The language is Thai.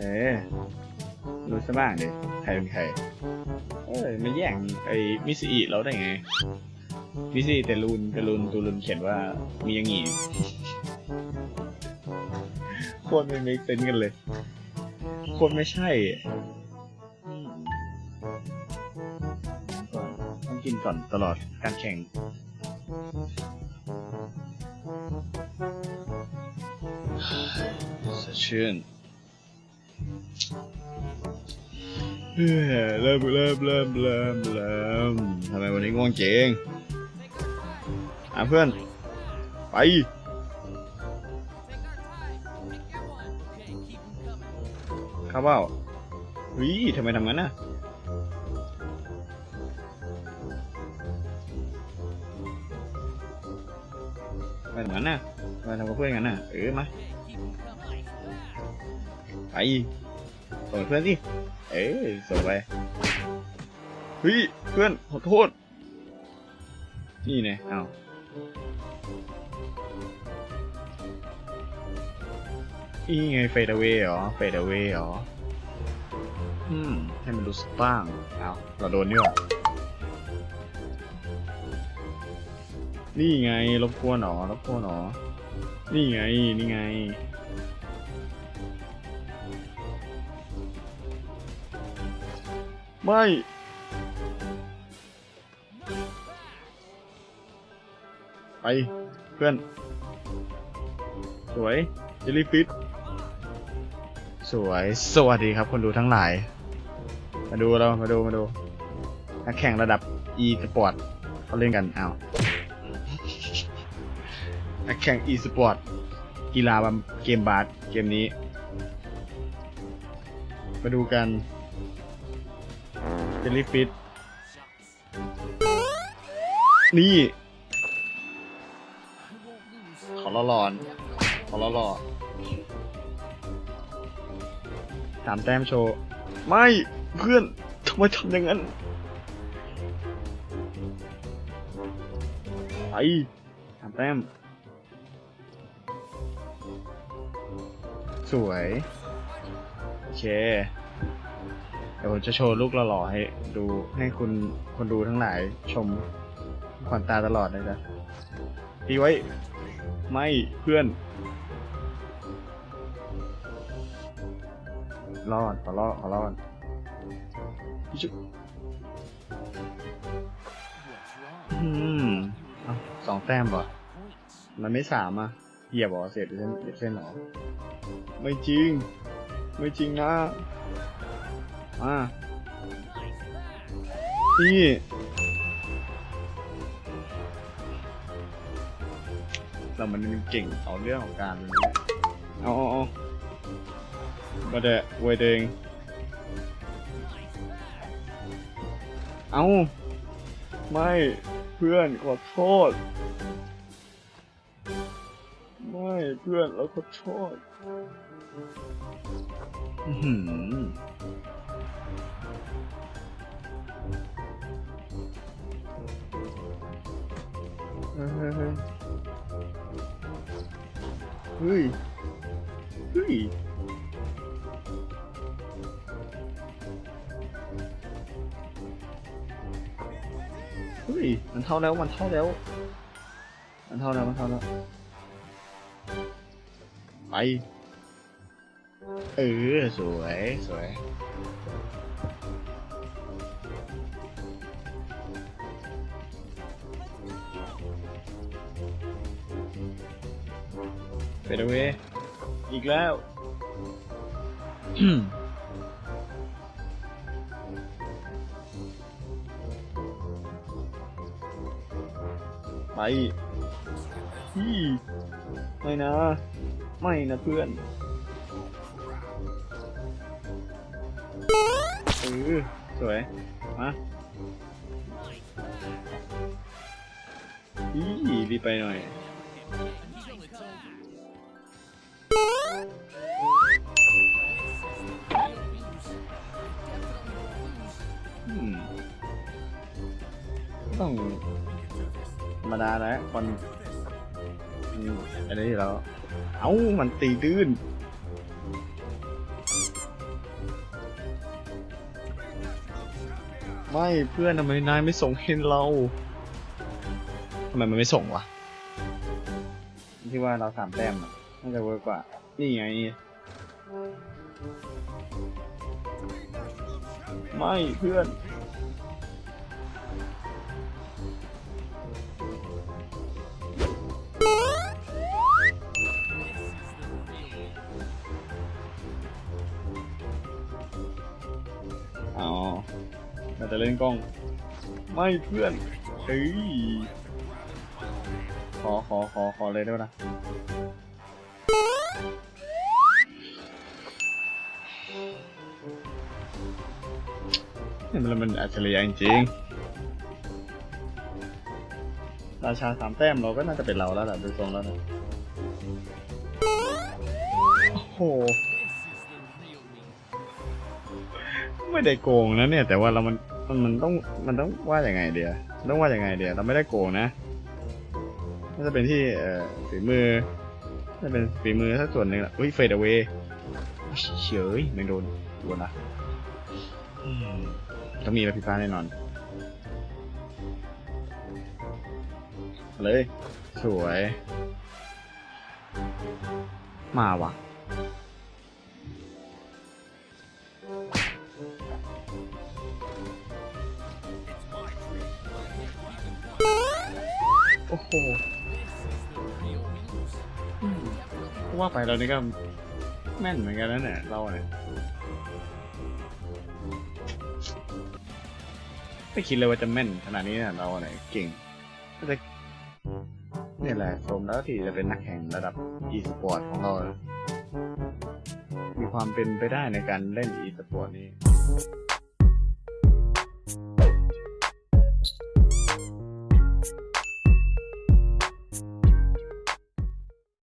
เออรู้ซะบ้างดิใครเป็นใคร เอ้ยมาแย่งไอ้มิสอิเราได้ไง มิสอิแต่รูนแต่รูนตูรุนเขียนว่ามีอย่างงี้โคตรไม่ make sense กันเลยโคตรไม่ใช่ต้องกินก่อนตลอดการแข่งสดชื่น เริ่มเริ่มเริ่มเริ่มเริ่มทำไมวันนี้ง่วงเจงอะเพื่อน ไปข้าเปล่าวิทำไมทำงั้นน่ะทำไมทำงั้นน่ะทำไมทำกับเพื่อนงั้นน่ะ เออมา ไป ส่งเพื่อนสิเอ้ยส่งไปเฮ้ยเพื่อนขอโทษ นี่ไงเอานี่ไงเฟดเวย์เหรอเฟดเวย์เหรอ อืม ให้มันรู้สึกบ้างเอาเราโดนนี่หว่านี่ไงรบกวนเหรอรบกวนเหรอ นี่ไง นี่ไง ไม่ ไป เพื่อน สวยเจลลี่ฟิตสวย สวัสดีครับคนดูทั้งหลาย มาดูเรา มาดู มาดูนักแข่งระดับ e สปอร์ตเขาเล่นกันอ้าวนักแข่ง e สปอร์ตกีฬาเกมบาสเกมนี้ มาดูกัน เจลลี่ฟิตนี่ ขอละหลอนขอละหลอสามแต้มโชว์ ไม่เพื่อนทำไมทำอย่างนั้นไปสามแต้ม สวย โอเค เดี๋ยวผมจะโชว์ลูกหล่อๆให้ดูให้คุณคนดูทั้งหลายชมขวัญตาตลอดเลยนะตีไว้ ไม่เพื่อน รอดขอรอดขอรอดจุ๊บอืมอสองแต้มบ่มันไม่สามอะเหยียบหรอเสียดเส้นเส้นเหรอไม่จริง ไม่จริงนะ อ่านี่เรามันเก่งเอาเรื่องของการเอาเอาเอามาเดะเวยเดงเอาไม่เพื่อนขอโทษ ไม่เพื่อนเราขอโทษ เฮ้ยเฮ้ย เฮ้ย เฮ้ย มันเท่าแล้ว มันเท่าแล้ว มันเท่าแล้ว มันเท่าแล้ว ไป เออ สวย สวย เฟดเวอีกแล้ว ไปพี่ไม่นะ ไม่นะเพื่อนเออสวย มาอีรีบไปหน่อย ต้องธรรมดานะคนอันนี้เราเอ้า มันตีดื้นไม่เพื่อนทำไมนายไม่ส่งเห็นเราทำไมมันไม่ส่งวะที่ว่าเราสามแต้มอะ น่าจะเวิร์กกว่า นี่ไง ไม่เพื่อนอ๋อเราจะเล่นกล้อง ไม่เพื่อน เฮ้ย ขอขอขอขอเลยได้ปะนะ มันมันอัจฉริยะจริงๆราชาสามแต้มเราก็น่าจะเป็นเราแล้วแหละดูทรงแล้วนะโอ้โหไม่ได้โกงนะเนี่ย แต่ว่าเรามันมันมันต้องมันต้องว่าอย่างไงเดียต้องว่าอย่างไงเดียเราไม่ได้โกงนะน่าจะเป็นที่เอ่อฝีมือน่าจะเป็นฝีมือสักส่วนหนึ่งแหละอุ้ยเฟดเอาไว้เฉยไม่โดนโดนนะ อืมต้องมีระพิฟ้าแน่นอนเลย สวย มาว่ะ โอ้โหว่าไปเรานี่ก็แม่นเหมือนกันนะเนี่ยเราเนี่ย ไม่คิดเลยว่าจะแม่นขนาดนี้เนี่ยเราเนี่ยเก่งก็จะนี่แหละสมแล้วที่จะเป็นนักแข่งระดับ e-sport ของเรา มีความเป็นไปได้ในการเล่น e-sport นี้